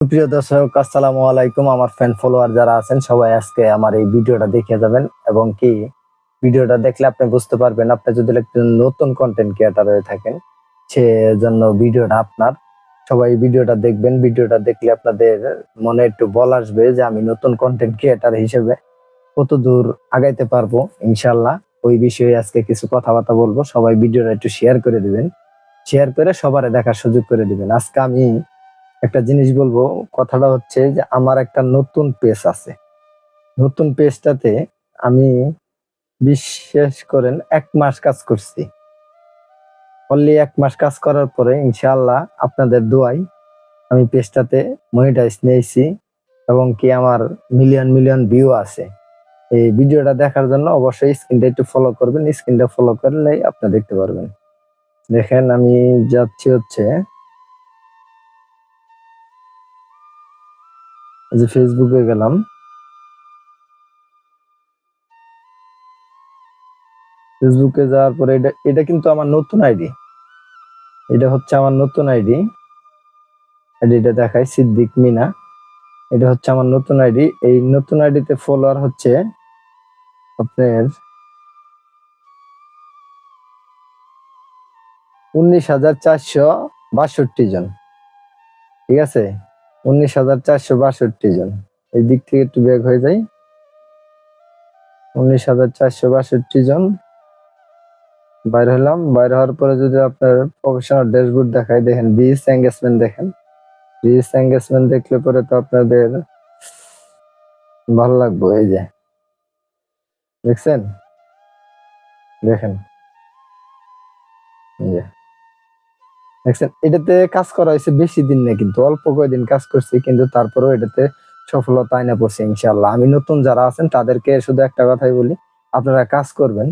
প্রিয় দর্শক, আসসালামু আলাইকুম। আমার ফ্যান ফলোয়ার যারা আছেন, সবাই আজকে আমার এই ভিডিওটা দেখে যাবেন। এবং কি, ভিডিওটা দেখলে আপনি বুঝতে পারবেন, আপনি যদি একজন নতুন কন্টেন্ট ক্রিয়েটার হয়ে থাকেন, সেজন্য ভিডিওটা আপনার। সবাই ভিডিওটা দেখবেন। ভিডিওটা দেখলে আপনাদের মনে একটু বল আসবে যে আমি নতুন কন্টেন্ট ক্রিয়েটার হিসেবে কত দূর আগাইতে পারব ইনশাল্লাহ ওই বিষয়ে আজকে কিছু কথাবার্তা বলব। সবাই ভিডিওটা একটু শেয়ার করে দিবেন। শেয়ার করে সবারে দেখার সুযোগ করে দিবেন। আজকে আমি একটা জিনিস বলব, কথাটা হচ্ছে যে আমার একটা নতুন পেজ আছে। নতুন পেজটাতে আমি বিশ্বাস করেন এক মাস কাজ করছি। অনলি এক মাস কাজ করার পরে ইনশাআল্লাহ আপনাদের দোয়াই আমি পেজটাতে মনিটাইজ নিয়েছি এবং কি আমার মিলিয়ন মিলিয়ন ভিউ আছে। এই ভিডিওটা দেখার জন্য অবশ্যই স্ক্রিনটা একটু ফলো করবেন স্ক্রিনটা ফলো করলেই আপনি দেখতে পারবেন। দেখেন আমি যাচ্ছি হচ্ছে যে ফেসবুকে গেলাম। ফেসবুকে যাওয়ার পরে এটা এটা কিন্তু আমার নতুন আইডি। এটা হচ্ছে আমার নতুন আইডি। আইডিটা দেখাই, সিদ্দিক মিনা। এটা হচ্ছে আমার নতুন আইডি। এই নতুন আইডিতে ফলোয়ার হচ্ছে আপনার উনিশ হাজার চারশো বাষট্টি জন। ঠিক আছে? উনিশ হাজার চারশো বাষট্টি জন। এই দিক থেকে একটু বেগ হয়ে যায়। উনিশ হাজার চারশো বাষট্টি জন বাইর হলাম। বাইর হওয়ার পরে যদি আপনার প্রফেশনাল ড্যাশবোর্ড দেখায়, দেখেন বিএস এঙ্গেজমেন্ট দেখেন। বিএস এঙ্গেজমেন্ট দেখলে পরে তো আপনাদের ভালো লাগবে। এই যে, দেখছেন? দেখেন। যে দেখছেন, এটাতে কাজ করা হয়েছে বেশি দিন না, কিন্তু অল্প কয়েকদিন কাজ করছি, কিন্তু তারপরেও এটাতে সফলতা আইনা পড়ছে ইনশাল্লাহ আমি নতুন যারা আছেন, তাদেরকে শুধু একটা কথাই বলি, আপনারা কাজ করবেন,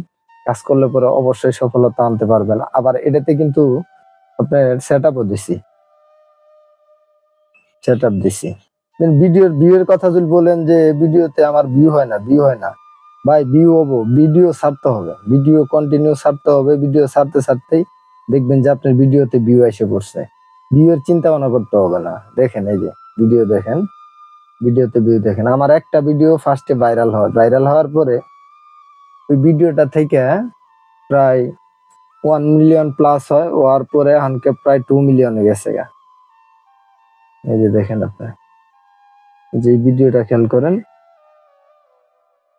কাজ করলে পরে অবশ্যই সফলতা আনতে পারবেন। আবার এটাতে কিন্তু আপনার সেট আপও দিছি। সেট আপ দিছি ভিডিওর, ভিউয়ের কথা যদি বলেন যে, ভিডিওতে আমার ভিউ হয় না ভিউ হয় না। ভাই ভিউ হব ভিডিও ছাড়তে হবে। ভিডিও কন্টিনিউ ছাড়তে হবে ভিডিও ছাড়তে ছাড়তেই দেখবেন যে আপনার ভিডিওতে ভিউ এসে পড়ছে। ভিউ এর চিন্তা ভাবনা করতে হবে না। দেখেন এই যে ভিডিও দেখেন। ভিডিওতে ভিউ দেখেন। আমার একটা ভিডিও ফার্স্টে ভাইরাল হয়। ভাইরাল হওয়ার পরে ওই ভিডিওটা থেকে প্রায় ওয়ান মিলিয়ন প্লাস হয়। হওয়ার পরে হানকে প্রায় টু মিলিয়নে গেছে গা। এই যে দেখেন আপনার যে ভিডিওটা খেয়াল করেন।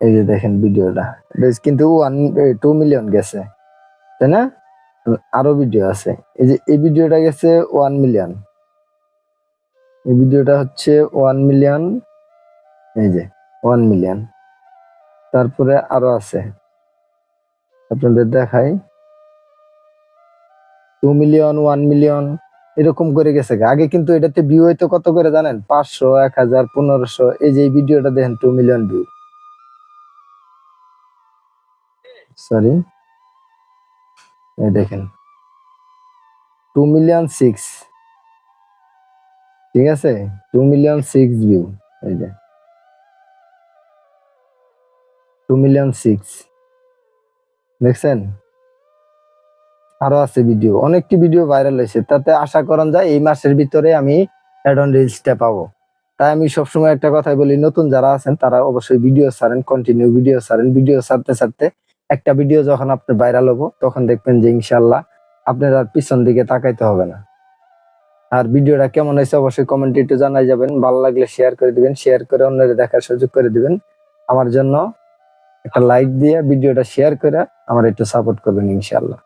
এই যে দেখেন ভিডিওটা বেশ, কিন্তু ওয়ান টু মিলিয়ন গেছে। তাই না? আরও ভিডিও আছে। এই যে, এই ভিডিওটা গেছে ওয়ান মিলিয়ন এই ভিডিওটা হচ্ছে ওয়ান মিলিয়ন এই যে ওয়ান মিলিয়ন তারপরে আরও আছে। আপনাদের দেখাই। টু মিলিয়ন ওয়ান মিলিয়ন এরকম করে গেছে আগে কিন্তু এটাতে ভিউ হইতো কত করে জানেন? পাঁচশো, এক হাজার, পনেরোশো। এই যে ভিডিওটা দেখেন টু মিলিয়ন ভিউ সরি এই দেখেন। টু মিলিয়ন সিক্স ঠিক আছে? টু মিলিয়ন সিক্স ভিউ এই যে। টু মিলিয়ন সিক্স দেখছেন? আরও আছে ভিডিও অনেকটি ভিডিও ভাইরাল হয়েছে। তাতে আশা করেন যায় এই মাসের ভিতরে আমি অ্যাড অন রিলসটা পাবো। তাই আমি সবসময় একটা কথাই বলি, নতুন যারা আছেন, তারা অবশ্যই ভিডিও ছাড়েন কন্টিনিউ ভিডিও ছাড়েন। ভিডিও ছাড়তে ছাড়তে একটা ভিডিও যখন আপনি ভাইরাল হব, তখন দেখবেন যে ইনশাল্লাহ আপনার আর পিছন দিকে তাকাইতে হবে না। আর ভিডিওটা কেমন হয়েছে অবশ্যই কমেন্টে একটু জানাই যাবেন। ভালো লাগলে শেয়ার করে দিবেন শেয়ার করে অন্যদের দেখার সুযোগ করে দিবেন। আমার জন্য একটা লাইক দিয়ে ভিডিওটা শেয়ার করে আমার একটু সাপোর্ট করবেন ইনশাল্লাহ